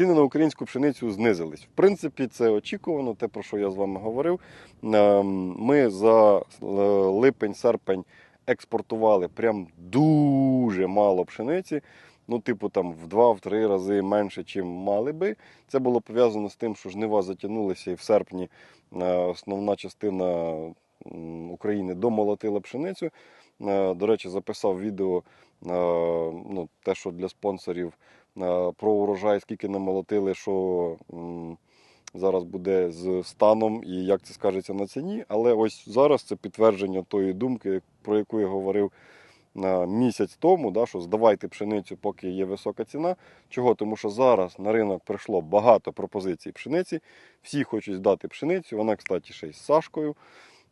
Ціни на українську пшеницю знизились. В принципі, це очікувано, те, про що я з вами говорив. Ем, Ми за е, липень-серпень експортували прям дуже мало пшениці. Ну, типу, там в два-три рази менше, чим мали би. Це було пов'язано з тим, що жнива затягнулися, і в серпні е, основна частина України домолотила пшеницю. Е, До речі, записав відео, е, ну, те, що для спонсорів е, про урожай, скільки намолотили, що зараз буде з станом і як це скажеться на ціні. Але ось зараз це підтвердження тої думки, про яку я говорив місяць тому, да, що здавайте пшеницю, поки є висока ціна. Чого? Тому що зараз на ринок прийшло багато пропозицій пшениці. Всі хочуть здати пшеницю. Вона, кстати, ще й з Сашкою.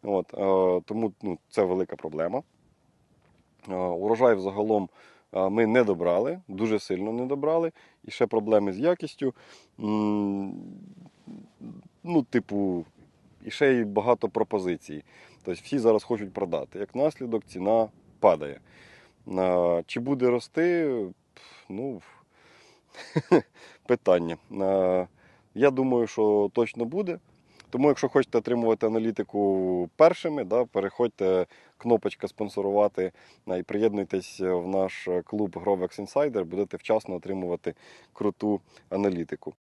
От, е, тому ну, це велика проблема. Е, Урожай взагалом е, ми не добрали, дуже сильно не добрали. І ще проблеми з якістю. Ну, типу, і ще й багато пропозицій. Тобто всі зараз хочуть продати. Як наслідок, ціна падає. Чи буде рости? Ну, питання. Я думаю, що точно буде. Тому, якщо хочете отримувати аналітику першими, да, переходьте, кнопочка спонсорувати і приєднуйтесь в наш клуб Grovex Insider, будете вчасно отримувати круту аналітику.